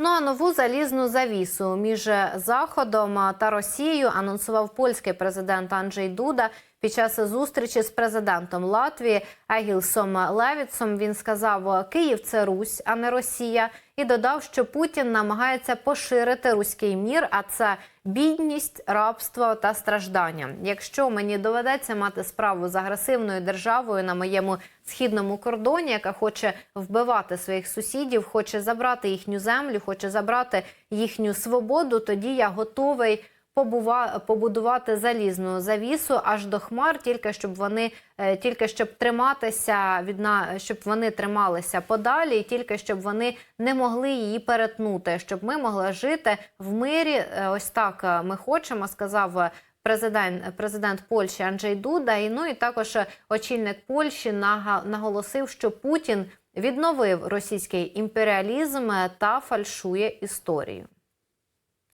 Ну а нову залізну завісу між Заходом та Росією анонсував польський президент Анджей Дуда. Під час зустрічі з президентом Латвії Егілсом Левіцом він сказав: Київ це Русь, а не Росія, і додав, що Путін намагається поширити руський мір, а це бідність, рабство та страждання. Якщо мені доведеться мати справу з агресивною державою на моєму східному кордоні, яка хоче вбивати своїх сусідів, хоче забрати їхню землю, хоче забрати їхню свободу, тоді я готовий побудувати залізну завісу аж до хмар, тільки щоб вони е, тільки щоб триматися від на щоб вони трималися подалі, і тільки щоб вони не могли її перетнути, щоб ми могли жити в мирі. Е, Ось так е, ми хочемо, сказав. Президент президент Польщі Анджей Дуда, і ну і також очільник Польщі наголосив, що Путін відновив російський імперіалізм та фальшує історію.